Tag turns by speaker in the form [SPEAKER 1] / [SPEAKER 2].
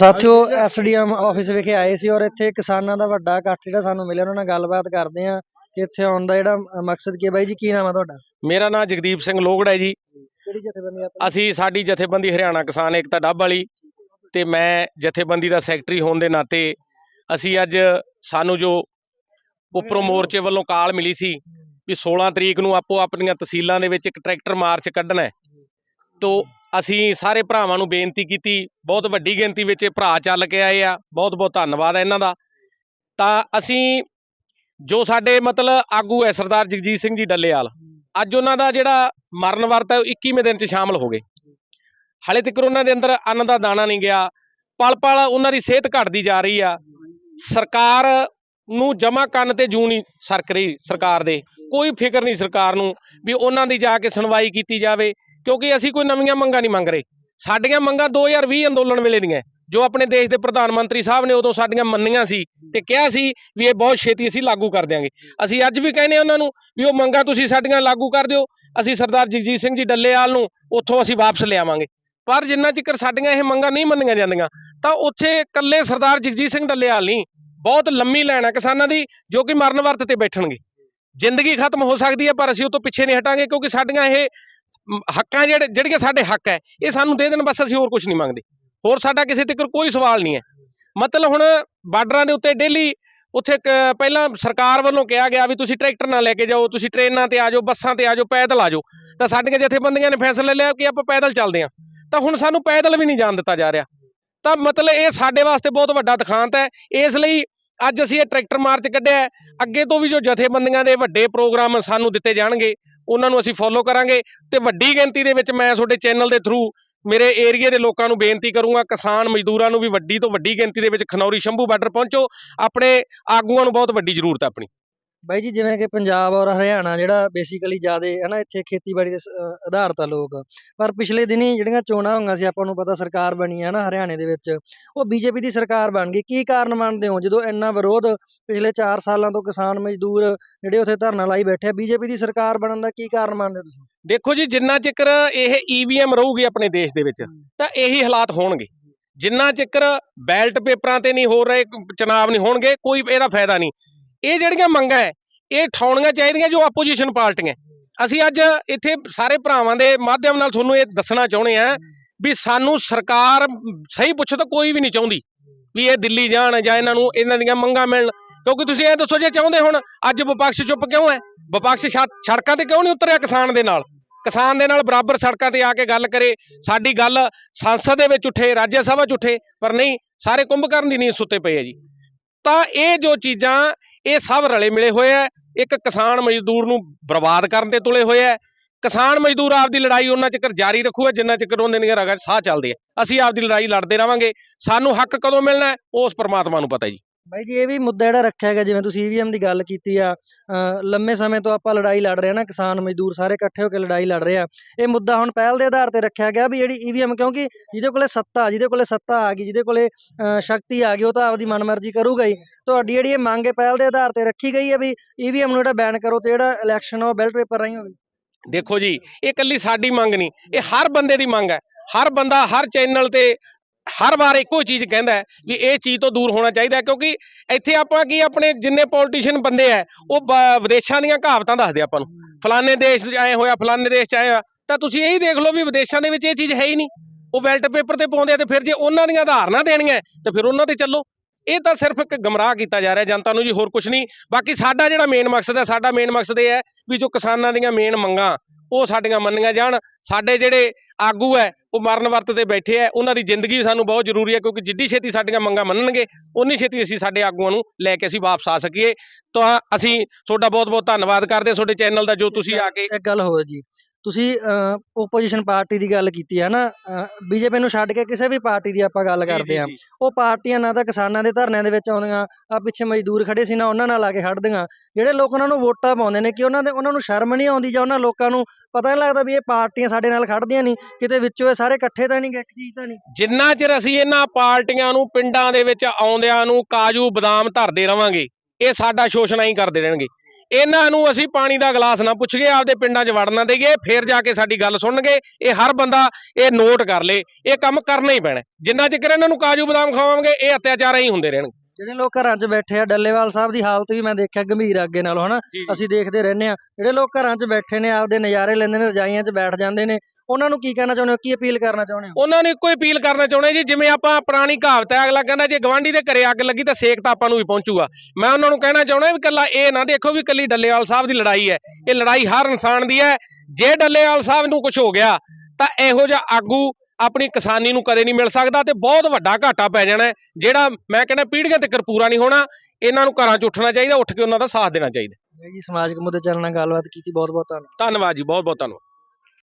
[SPEAKER 1] ਸਾਥੀਓ SDM office ਵਿਖੇ ਆਏ ਸੀ ਔਰ ਇੱਥੇ ਕਿਸਾਨਾਂ ਦਾ ਵੱਡਾ ਇਕੱਠ ਜਿਹੜਾ ਸਾਨੂੰ ਮਿਲਿਆ ਉਹਨਾਂ ਨਾਲ ਗੱਲਬਾਤ ਕਰਦੇ ਆ ਕਿ ਇੱਥੇ ਆਉਣ ਦਾ ਜਿਹੜਾ ਮਕਸਦ ਕੀ ਹੈ। ਬਾਈ ਜੀ ਕੀ ਨਾਮ ਹੈ ਤੁਹਾਡਾ?
[SPEAKER 2] ਮੇਰਾ ਨਾਮ ਜਗਦੀਪ ਸਿੰਘ ਲੋਗੜਾ ਹੈ ਜੀ।
[SPEAKER 1] ਕਿਹੜੀ ਜਥੇਬੰਦੀ ਆਪਣੀ?
[SPEAKER 2] ਅਸੀਂ ਸਾਡੀ ਜਥੇਬੰਦੀ ਹਰਿਆਣਾ ਕਿਸਾਨ ਏਕਤਾ ਡੱਬ ਵਾਲੀ ਤੇ ਮੈਂ ਜਥੇਬੰਦੀ ਦਾ ਸੈਕਟਰੀ ਹੋਣ ਦੇ ਨਾਤੇ ਅਸੀਂ ਅੱਜ ਸਾਨੂੰ ਜੋ ਉੱਪਰੋਂ ਮੋਰਚੇ ਵੱਲੋਂ ਕਾਲ ਮਿਲੀ ਸੀ ਵੀ 16 ਤਰੀਕ ਨੂੰ ਆਪੋ ਆਪਣੀਆਂ ਤਹਿਸੀਲਾਂ ਦੇ ਵਿੱਚ ਇੱਕ ਟਰੈਕਟਰ ਮਾਰਚ ਕੱਢਣਾ ਹੈ। ਤੋ ਅਸੀਂ ਸਾਰੇ ਭਰਾਵਾਂ ਨੂੰ ਬੇਨਤੀ ਕੀਤੀ, ਬਹੁਤ ਵੱਡੀ ਗਿਣਤੀ ਵਿੱਚ ਇਹ ਭਰਾ ਚੱਲ ਕੇ ਆਏ ਆ, ਬਹੁਤ ਬਹੁਤ ਧੰਨਵਾਦ ਹੈ ਇਹਨਾਂ ਦਾ। ਤਾਂ ਅਸੀਂ ਜੋ ਸਾਡੇ ਮਤਲਬ ਆਗੂ ਹੈ ਸਰਦਾਰ ਜਗਜੀਤ ਸਿੰਘ ਜੀ ਡੱਲੇਵਾਲ, ਅੱਜ ਉਹਨਾਂ ਦਾ ਜਿਹੜਾ ਮਰਨ ਵਰਤ ਹੈ ਉਹ 21ਵੇਂ ਦਿਨ 'ਚ ਸ਼ਾਮਲ ਹੋ ਗਏ। ਹਾਲੇ ਤੱਕ ਉਹਨਾਂ ਦੇ ਅੰਦਰ ਅੰਨ ਦਾ ਦਾਣਾ ਨਹੀਂ ਗਿਆ ਪਲ ਪਲ ਉਹਨਾਂ ਦੀ ਸਿਹਤ ਘਟਦੀ ਜਾ ਰਹੀ ਆ। ਸਰਕਾਰ ਨੂੰ ਜਮਾ ਕੰਨ ਤੇ ਜੂ ਨਹੀਂ ਸਰਕ ਰਹੀ ਸਰਕਾਰ ਦੇ, ਕੋਈ ਫਿਕਰ ਨਹੀਂ ਸਰਕਾਰ ਨੂੰ ਵੀ ਉਹਨਾਂ ਦੀ ਜਾ ਕੇ ਸੁਣਵਾਈ ਕੀਤੀ ਜਾਵੇ। ਕਿਉਂਕਿ ਅਸੀਂ ਕੋਈ ਨਵੀਆਂ ਮੰਗਾਂ ਨਹੀਂ ਮੰਗ ਰਹੇ। ਸਾਡੀਆਂ ਮੰਗਾਂ 2020 ਅੰਦੋਲਨ ਵੇਲੇ ਦੀਆਂ ਜੋ ਆਪਣੇ ਦੇਸ਼ ਦੇ ਪ੍ਰਧਾਨ ਮੰਤਰੀ ਸਾਹਿਬ ਨੇ ਉਦੋਂ ਸਾਡੀਆਂ ਮੰਨੀਆਂ ਸੀ ਤੇ ਕਿਹਾ ਸੀ ਵੀ ਇਹ ਬਹੁਤ ਛੇਤੀ ਅਸੀਂ ਲਾਗੂ ਕਰ ਦਿਆਂਗੇ। ਅਸੀਂ ਅੱਜ ਵੀ ਕਹਿੰਦੇ ਹਾਂ ਉਹਨਾਂ ਨੂੰ ਵੀ ਉਹ ਮੰਗਾਂ ਤੁਸੀਂ ਸਾਡੀਆਂ ਲਾਗੂ ਕਰ ਦਿਓ। ਅਸੀਂ ਸਰਦਾਰ ਜਗਜੀਤ ਸਿੰਘ ਜੀ ਡੱਲੇਵਾਲ ਨੂੰ ਉੱਥੋਂ ਅਸੀਂ ਵਾਪਸ ਲਿਆਵਾਂਗੇ ਪਰ ਜਿੰਨਾ ਚਿਰ ਸਾਡੀਆਂ ਇਹ ਮੰਗਾਂ ਨਹੀਂ ਮੰਨੀਆਂ ਜਾਂਦੀਆਂ, ਤਾਂ ਉੱਥੇ ਇਕੱਲੇ ਸਰਦਾਰ ਜਗਜੀਤ ਸਿੰਘ ਡੱਲੇਵਾਲ ਨਹੀਂ, ਬਹੁਤ ਲੰਮੀ ਲਾਈਨ ਹੈ ਕਿਸਾਨਾਂ ਦੀ, ਜੋ ਕਿ ਮਰਨ ਵਰਤ ਤੇ ਬੈਠਣਗੇ। ਜ਼ਿੰਦਗੀ ਖਤਮ ਹੋ ਸਕਦੀ ਹੈ, ਪਰ ਅਸੀਂ ਉਹ ਤੋਂ ਪਿੱਛੇ ਨਹੀਂ ਹਟਾਂਗੇ ਕਿਉਂਕਿ ਸਾਡੀਆਂ ਇਹ ਹੱਕਾਂ ਜਿਹੜੇ ਜਿਹੜੀਆਂ ਸਾਡੇ ਹੱਕ ਹੈ, ਇਹ ਸਾਨੂੰ ਦੇ ਦੇਣ, ਬਸ ਅਸੀਂ ਹੋਰ ਕੁਝ ਨਹੀਂ ਮੰਗਦੇ। ਹੋਰ ਸਾਡਾ ਕਿਸੇ ਤੱਕ ਕੋਈ ਸਵਾਲ ਨਹੀਂ ਹੈ। ਮਤਲਬ ਹੁਣ ਬਾਰਡਰਾਂ ਦੇ ਉੱਤੇ ਡੇਲੀ ਉੱਥੇ ਕ- ਪਹਿਲਾਂ ਸਰਕਾਰ ਵੱਲੋਂ ਕਿਹਾ ਗਿਆ ਵੀ ਤੁਸੀਂ ਟਰੈਕਟਰ ਨਾਲ ਲੈ ਕੇ ਜਾਓ, ਤੁਸੀਂ ਟ੍ਰੇਨਾਂ ਤੇ ਆ ਜਾਓ, ਬੱਸਾਂ ਤੇ ਆ ਜਾਓ, ਪੈਦਲ ਆ ਜਾਓ। ਤਾਂ ਸਾਡੀਆਂ ਜਥੇਬੰਦੀਆਂ ਨੇ ਫੈਸਲਾ ਲਿਆ ਕਿ ਆਪਾਂ ਪੈਦਲ ਚੱਲਦੇ ਹਾਂ। ਤਾਂ ਹੁਣ ਸਾਨੂੰ ਪੈਦਲ ਵੀ ਨਹੀਂ ਜਾਣ ਦਿੱਤਾ ਜਾ ਰਿਹਾ। ਤਾਂ ਮਤਲਬ ਇਹ ਸਾਡੇ ਵਾਸਤੇ ਬਹੁਤ ਵੱਡਾ ਦਿਖਾਂਤ ਹੈ। ਇਸ ਲਈ ਅੱਜ ਅਸੀਂ ਇਹ ਟਰੈਕਟਰ ਮਾਰਚ ਕੱਢਿਆ ਅੱਗੇ ਤੋਂ ਵੀ ਜੋ ਜਥੇਬੰਦੀਆਂ ਦੇ ਵੱਡੇ ਪ੍ਰੋਗਰਾਮ ਸਾਨੂੰ ਦਿੱਤੇ ਜਾਣਗੇ ਉਹਨਾਂ ਨੂੰ ਅਸੀਂ ਫੋਲੋ ਕਰਾਂਗੇ ਤੇ ਵੱਡੀ ਗਿਣਤੀ ਦੇ ਵਿੱਚ ਮੈਂ ਤੁਹਾਡੇ ਚੈਨਲ ਦੇ ਥਰੂ ਮੇਰੇ ਏਰੀਆ ਦੇ ਲੋਕਾਂ ਨੂੰ ਬੇਨਤੀ ਕਰੂੰਗਾ, ਕਿਸਾਨ ਮਜ਼ਦੂਰਾਂ ਨੂੰ ਵੀ ਵੱਡੀ ਤੋਂ ਵੱਡੀ ਗਿਣਤੀ ਦੇ ਵਿੱਚ ਖਨੌਰੀ ਸ਼ੰਭੂ ਬਾਰਡਰ ਪਹੁੰਚੋ, ਆਪਣੇ ਆਗੂਆਂ ਨੂੰ ਬਹੁਤ ਵੱਡੀ ਜ਼ਰੂਰਤ ਹੈ ਆਪਣੀ।
[SPEAKER 1] ਬਾਈ ਜੀ ਜਿਵੇਂ ਕਿ ਪੰਜਾਬ ਔਰ ਹਰਿਆਣਾ ਜਿਹੜਾ ਬੇਸਿਕਲੀ ਜ਼ਿਆਦੇ ਹੈ ਨਾ ਇੱਥੇ ਖੇਤੀਬਾੜੀ ਦੇ ਸ- ਆਧਾਰਿਤ ਆ ਲੋਕ। ਪਰ ਪਿਛਲੇ ਦਿਨੀ ਜਿਹੜੀਆਂ ਚੋਣਾਂ ਹੋਈਆਂ ਸੀ ਆਪਾਂ ਨੂੰ ਪਤਾ ਸਰਕਾਰ ਬਣੀ ਹੈ ਨਾ ਹਰਿਆਣੇ ਦੇ ਵਿੱਚ ਉਹ ਬੀਜੇਪੀ ਦੀ ਸਰਕਾਰ ਬਣ ਗਈ। ਕੀ ਕਾਰਨ ਮੰਨਦੇ ਹੋ? ਜਦੋਂ ਇੰਨਾ ਵਿਰੋਧ ਪਿਛਲੇ 4 ਸਾਲਾਂ ਤੋਂ ਕਿਸਾਨ ਮਜ਼ਦੂਰ ਜਿਹੜੇ ਉੱਥੇ ਧਰਨਾ ਲਾਈ ਬੈਠੇ ਆ ਬੀਜੇਪੀ ਦੀ ਸਰਕਾਰ ਬਣਨ ਦਾ ਕੀ ਕਾਰਨ ਮੰਨਦੇ ਤੁਸੀਂ?
[SPEAKER 2] ਦੇਖੋ ਜੀ ਜਿੰਨਾ ਚਿਕਰ ਇਹ ਈਵੀਐਮ ਰਹੂਗੀ ਆਪਣੇ ਦੇਸ਼ ਦੇ ਵਿੱਚ ਤਾਂ ਇਹੀ ਹਾਲਾਤ ਹੋਣਗੇ। ਜਿੰਨਾ ਚਿਕਰ ਬੈਲਟ ਪੇਪਰਾਂ ਤੇ ਨਹੀਂ ਹੋ ਰਹੇ ਚੁਣਾਵ ਨਹੀਂ ਹੋਣਗੇ ਕੋਈ ਇਹਦਾ ਫਾਇਦਾ ਨਹੀਂ। ਇਹ ਜਿਹੜੀਆਂ ਮੰਗਾਂ ਹੈ, ਇਹ ਠਾਉਣੀਆਂ ਚਾਹੀਦੀਆਂ ਜੋ ਆਪੋਜੀਸ਼ਨ ਪਾਰਟੀਆਂ ਅਸੀਂ ਅੱਜ ਇੱਥੇ ਸਾਰੇ ਭਰਾਵਾਂ ਦੇ ਮਾਧਿਅਮ ਨਾਲ ਤੁਹਾਨੂੰ ਇਹ ਦੱਸਣਾ ਚਾਹੁੰਦੇ ਆ ਵੀ ਸਾਨੂੰ ਸਰਕਾਰ ਸਹੀ ਪੁੱਛੋ ਤਾਂ ਕੋਈ ਵੀ ਨਹੀਂ ਚਾਹੁੰਦੀ ਵੀ ਇਹ ਦਿੱਲੀ ਜਾਣ ਜਾਂ ਇਹਨਾਂ ਨੂੰ ਇਹਨਾਂ ਦੀਆਂ ਮੰਗਾਂ ਮਿਲਣ। ਕਿਉਂਕਿ ਤੁਸੀਂ ਇਹ ਦੱਸੋ ਜੇ ਚਾਹੁੰਦੇ ਹੁਣ, ਅੱਜ ਵਿਪਕਸ਼ ਚੁੱਪ ਕਿਉਂ ਹੈ? ਵਿਪਕਸ਼ ਸੜਕਾਂ ਤੇ ਕਿਉਂ ਨਹੀਂ ਉਤਰਿਆ ਕਿਸਾਨ ਦੇ ਨਾਲ? ਕਿਸਾਨ ਦੇ ਨਾਲ ਬਰਾਬਰ ਸੜਕਾਂ ਤੇ ਆ ਕੇ ਗੱਲ ਕਰੇ, ਸਾਡੀ ਗੱਲ ਸੰਸਦ ਦੇ ਵਿੱਚ ਉੱਠੇ, ਰਾਜ ਸਭਾ 'ਚ ਉੱਠੇ, ਪਰ ਨਹੀਂ, ਸਾਰੇ ਕੁੰਭਕਰਨ ਦੀ ਨੀਂਦ ਸੁੱਤੇ ਪਏ ਆ ਜੀ। ਤਾਂ ਇਹ ਜੋ ਚੀਜ਼ਾਂ ਇਹ ਸਭ ਰਲੇ ਮਿਲੇ ਹੋਏ ਆ। ਇੱਕ ਕਿਸਾਨ ਮਜ਼ਦੂਰ ਨੂੰ ਬਰਬਾਦ ਕਰਨ ਤੇ ਤੁਲੇ ਹੋਏ ਆ। ਕਿਸਾਨ ਮਜ਼ਦੂਰ ਆਪਦੀ ਲੜਾਈ ਉਹਨਾਂ ਚਿਰ ਜਾਰੀ ਰੱਖੂਗਾ, ਜਿੰਨਾ ਚਿਰ ਉਹਨਾਂ ਦੀਆਂ ਰਗਾਂ ਸਾਹ ਚੱਲਦੇ ਆ। ਅਸੀਂ ਆਪਦੀ ਲੜਾਈ ਲੜਦੇ ਰਵਾਂਗੇ ਸਾਨੂੰ ਹੱਕ ਕਦੋਂ ਮਿਲਣਾ ਉਸ ਪਰਮਾਤਮਾ ਨੂੰ ਪਤਾ ਜੀ।
[SPEAKER 1] ਬਾਈ ਜੀ ਇਹ ਵੀ ਮੁੱਦਾ ਜਿਹੜਾ ਰੱਖਿਆ ਗਿਆ ਜਿਵੇਂ ਤੁਸੀਂ ਈਵੀਐਮ ਦੀ ਗੱਲ ਕੀਤੀ ਆ ਅ, ਲੰਮੇ ਸਮੇਂ ਤੋਂ ਆਪਾਂ ਲੜਾਈ ਲੜ ਰਹੇ ਆ ਨਾ ਕਿਸਾਨ ਮਜ਼ਦੂਰ ਸਾਰੇ ਇਕੱਠੇ ਹੋ ਕੇ ਲੜਾਈ ਲੜ ਰਹੇ ਆ। ਇਹ ਮੁੱਦਾ ਹੁਣ ਪਹਿਲ ਦੇ ਆਧਾਰ ਤੇ ਰੱਖਿਆ ਗਿਆ ਵੀ ਜਿਹੜੀ ਈਵੀਐਮ ਕਿਉਂਕਿ ਜਿਹਦੇ ਕੋਲੇ ਸੱਤਾ ਜਿਹਦੇ ਕੋਲੇ ਸੱਤਾ ਆ ਗਈ ਜਿਹਦੇ ਕੋਲੇ ਅ, ਸ਼ਕਤੀ ਆ ਗਈ ਉਹ ਤਾਂ ਆਪਦੀ ਮਨਮਰਜ਼ੀ ਕਰੂਗਾ ਹੀ। ਤੁਹਾਡੀ ਜਿਹੜੀ ਇਹ ਮੰਗ ਹੈ ਪਹਿਲ ਦੇ ਆਧਾਰ ਤੇ ਰੱਖੀ ਗਈ ਹੈ ਵੀ ਈਵੀਐਮ ਨੂੰ ਜਿਹੜਾ ਬੈਨ ਕਰੋ ਤੇ ਜਿਹੜਾ ਇਲੈਕਸ਼ਨ ਉਹ ਬੈਲਟ ਪੇਪਰ ਰਾਹੀਂ ਹੋਵੇ।
[SPEAKER 2] ਦੇਖੋ ਜੀ ਇਹ ਇਕੱਲੀ ਸਾਡੀ ਮੰਗ ਨਹੀਂ ਇਹ ਹਰ ਬੰਦੇ ਦੀ ਮੰਗ ਹੈ। ਹਰ ਬੰਦਾ ਹਰ ਚੈਨਲ ਤੇ ਹਰ ਵਾਰ ਇੱਕੋ ਚੀਜ਼ ਕਹਿੰਦਾ ਹੈ ਵੀ ਇਹ ਚੀਜ਼ ਤੋਂ ਦੂਰ ਹੋਣਾ ਚਾਹੀਦਾ ਹੈ ਕਿਉਂਕਿ ਇੱਥੇ ਆਪਾਂ ਕੀ ਆਪਣੇ ਜਿੰਨੇ ਪੋਲੀਟੀਸ਼ੀਅਨ ਬੰਦੇ ਆ ਉਹ ਵਿਦੇਸ਼ਾਂ ਦੀਆਂ ਕਹਾਵਤਾਂ ਦੱਸਦੇ ਆਪਾਂ ਨੂੰ। ਫਲਾਣੇ ਦੇਸ਼ 'ਚ ਐ ਹੋਇਆ ਫਲਾਣੇ ਦੇਸ਼ 'ਚ ਹੋਇਆ ਤਾਂ ਤੁਸੀਂ ਇਹੀ ਦੇਖ ਲਓ ਵੀ ਵਿਦੇਸ਼ਾਂ ਦੇ ਵਿੱਚ ਇਹ ਚੀਜ਼ ਹੈ ਹੀ ਨਹੀਂ। ਉਹ ਬੈਲਟ ਪੇਪਰ ਤੇ ਪਾਉਂਦੇ ਆ ਤੇ ਫਿਰ ਜੇ ਉਹਨਾਂ ਦੀਆਂ ਉਦਾਹਰਨਾਂ ਦੇਣੀਆਂ ਹੈ, ਤਾਂ ਫਿਰ ਉਹਨਾਂ ਤੇ ਚੱਲੋ। ਇਹ ਤਾਂ ਸਿਰਫ ਇੱਕ ਗਮਰਾਹ ਕੀਤਾ ਜਾ ਰਿਹਾ ਜਨਤਾ ਨੂੰ ਜੀ ਹੋਰ ਕੁਝ ਨਹੀਂ। ਬਾਕੀ ਸਾਡਾ ਜਿਹੜਾ ਮੇਨ ਮਕਸਦ ਹੈ ਸਾਡਾ ਮੇਨ ਮਕਸਦ ਇਹ ਹੈ ਵੀ ਜੋ ਕਿਸਾਨਾਂ ਦੀਆਂ ਮੇਨ ਮੰਗਾਂ ਉਹ ਸਾਡੀਆਂ ਮੰਨੀਆਂ ਜਾਣ। ਸਾਡੇ ਜਿਹੜੇ ਆਗੂ ਹੈ, ਉਹ ਮਰਨ ਵਰਤ ਤੇ ਬੈਠੇ ਹੈ। ਉਹਨਾਂ ਦੀ ਜ਼ਿੰਦਗੀ ਵੀ ਸਾਨੂੰ ਬਹੁਤ ਜ਼ਰੂਰੀ ਹੈ, ਕਿਉਂਕਿ ਜਿੱਡੀ ਛੇਤੀ ਸਾਡੀਆਂ ਮੰਗਾਂ ਮੰਨਣਗੇ ਉਨੀ ਛੇਤੀ ਅਸੀਂ ਸਾਡੇ ਆਗੂਆਂ ਨੂੰ ਲੈ ਕੇ ਅਸੀਂ ਵਾਪਸ ਆ ਸਕੀਏ। ਤਾਂ ਅਸੀਂ ਤੁਹਾਡਾ ਬਹੁਤ ਬਹੁਤ ਧੰਨਵਾਦ ਕਰਦੇ ਹਾਂ। ਤੁਹਾਡੇ ਚੈਨਲ ਦਾ ਜੋ ਤੁਸੀਂ ਆ ਕੇ
[SPEAKER 1] ਇੱਕ ਗੱਲ ਹੋਰ ਜੀ ਤੁਸੀਂ ਓਪੋਜੀਸ਼ਨ ਪਾਰਟੀ ਦੀ ਗੱਲ ਕੀਤੀ ਹੈ ਨਾ ਬੀਜੇਪੀ ਨੂੰ ਛੱਡ ਕੇ ਕਿਸੇ ਵੀ ਪਾਰਟੀ ਦੀ ਆਪਾਂ ਗੱਲ ਕਰਦੇ ਆ। ਉਹ ਪਾਰਟੀਆਂ ਨਾ ਤਾਂ ਕਿਸਾਨਾਂ ਦੇ ਧਰਨਿਆਂ ਦੇ ਵਿੱਚ ਆਉਂਦੀਆਂ ਆ ਪਿੱਛੇ ਮਜ਼ਦੂਰ ਖੜੇ ਸੀ ਨਾ ਉਹਨਾਂ ਨਾਲ ਆ ਕੇ ਖੜਦੀਆਂ ਜਿਹੜੇ ਲੋਕ ਉਹਨਾਂ ਨੂੰ ਵੋਟਾਂ ਪਾਉਂਦੇ ਨੇ ਕਿ ਉਹਨਾਂ ਦੇ ਉਹਨਾਂ ਨੂੰ ਸ਼ਰਮ ਨਹੀਂ ਆਉਂਦੀ ਜਾਂ ਉਹਨਾਂ ਲੋਕਾਂ ਨੂੰ ਪਤਾ ਨਹੀਂ ਲੱਗਦਾ ਵੀ ਇਹ ਪਾਰਟੀਆਂ ਸਾਡੇ ਨਾਲ ਖੜਦੀਆਂ ਨਹੀਂ ਕਿਤੇ ਵਿੱਚੋਂ ਇਹ ਸਾਰੇ ਇਕੱਠੇ ਤਾਂ ਨਹੀਂ ਇੱਕ ਚੀਜ਼ ਤਾਂ ਨਹੀਂ।
[SPEAKER 2] ਜਿੰਨਾ ਚਿਰ ਅਸੀਂ ਇਹਨਾਂ ਪਾਰਟੀਆਂ ਨੂੰ ਪਿੰਡਾਂ ਦੇ ਵਿੱਚ ਆਉਂਦਿਆਂ ਨੂੰ ਕਾਜੂ ਬਦਾਮ ਧਰਦੇ ਰਵਾਂਗੇ ਇਹ ਸਾਡਾ ਸ਼ੋਸ਼ਣ ਹੀ ਕਰਦੇ ਰਹਿਣਗੇ। ਇਹਨਾਂ ਨੂੰ ਅਸੀਂ ਪਾਣੀ ਦਾ ਗਲਾਸ ਨਾ ਪੁੱਛ ਗਏ ਆਪਦੇ ਪਿੰਡਾਂ 'ਚ ਵੜਨਾ ਦੇਈਏ ਫੇਰ ਜਾ ਕੇ ਸਾਡੀ ਗੱਲ ਸੁਣਨਗੇ। ਇਹ ਹਰ ਬੰਦਾ ਇਹ ਨੋਟ ਕਰ ਲੇ, ਇਹ ਕੰਮ ਕਰਨਾ ਹੀ ਪੈਣਾ। ਜਿੰਨਾ ਚਿਰ ਇਹਨਾਂ ਨੂੰ ਕਾਜੂ ਬਦਾਮ ਖਾਵਾਂਗੇ ਇਹ ਅਤਿਆਚਾਰ ਹੀ ਹੁੰਦੇ ਰਹਿਣਗੇ।
[SPEAKER 1] ਜਿਹੜੇ ਲੋਕ ਘਰਾਂ 'ਚ ਬੈਠੇ ਆ ਡੱਲੇਵਾਲ ਸਾਹਿਬ ਦੀ ਹਾਲਤ ਵੀ ਮੈਂ ਦੇਖਿਆ ਗੰਭੀਰ ਆ ਅੱਗੇ ਨਾਲੋਂ ਹਨਾ? ਅਸੀਂ ਦੇਖਦੇ ਰਹਿੰਦੇ ਆ। ਜਿਹੜੇ ਲੋਕ ਘਰਾਂ 'ਚ ਬੈਠੇ ਨੇ ਆਪਦੇ ਨਜ਼ਾਰੇ ਲੈਂਦੇ ਨੇ ਰਜਾਈਆਂ 'ਚ ਬੈਠ ਜਾਂਦੇ ਨੇ ਉਹਨਾਂ ਨੂੰ ਕੀ ਕਹਿਣਾ ਚਾਹੁੰਦੇ ਹੋ? ਕੀ ਅਪੀਲ ਕਰਨਾ ਚਾਹੁੰਦੇ ਹੋ?
[SPEAKER 2] ਉਹਨਾਂ ਨੂੰ ਇੱਕੋ ਅਪੀਲ ਕਰਨਾ ਚਾਹੁੰਦੇ ਜੀ ਜਿਵੇਂ ਆਪਾਂ ਪੁਰਾਣੀ ਕਹਾਵਤ ਹੈ ਅਗਲਾ ਕਹਿੰਦਾ ਜੇ ਗਵਾਂਢੀ ਦੇ ਘਰੇ ਅੱਗ ਲੱਗੀ ਤਾਂ ਸੇਕ ਤਾਂ ਆਪਾਂ ਨੂੰ ਵੀ ਪਹੁੰਚੂਗਾ। ਮੈਂ ਉਹਨਾਂ ਨੂੰ ਕਹਿਣਾ ਚਾਹੁੰਦਾ ਵੀ ਕੱਲਾ ਇਹ ਨਾ ਦੇਖੋ ਵੀ ਕੱਲੀ ਡੱਲੇਵਾਲ ਸਾਹਿਬ ਦੀ ਲੜਾਈ ਹੈ। ਇਹ ਲੜਾਈ ਹਰ ਇਨਸਾਨ ਦੀ ਹੈ। ਜੇ ਡੱਲੇਵਾਲ ਸਾਹਿਬ ਨੂੰ ਕੁਝ ਹੋ ਗਿਆ ਤਾਂ ਇਹੋ ਜਿਹਾ ਆਗੂ ਆਪਣੀ ਕਿਸਾਨੀ ਨੂੰ ਕਦੇ ਨਹੀਂ ਮਿਲ ਸਕਦਾ ਤੇ ਬਹੁਤ ਵੱਡਾ ਘਾਟਾ ਪੈ ਜਾਣਾ ਜਿਹੜਾ ਮੈਂ ਕਹਿੰਦਾ ਪੀੜ੍ਹੀਆਂ ਤੱਕ ਪੂਰਾ ਨਹੀਂ ਹੋਣਾ ਇਹਨਾਂ ਨੂੰ ਘਰਾਂ 'ਚ ਉੱਠਣਾ ਚਾਹੀਦਾ ਉੱਠ ਕੇ ਉਹਨਾਂ ਦਾ ਸਾਥ ਦੇਣਾ ਚਾਹੀਦਾ।
[SPEAKER 1] ਜੀ ਸਮਾਜਿਕ ਮੁੱਦੇ ਚੱਲਣ ਗੱਲਬਾਤ ਕੀਤੀ ਬਹੁਤ ਬਹੁਤ ਧੰਨਵਾਦ।
[SPEAKER 2] ਧੰਨਵਾਦ ਜੀ ਬਹੁਤ ਬਹੁਤ ਧੰਨਵਾਦ।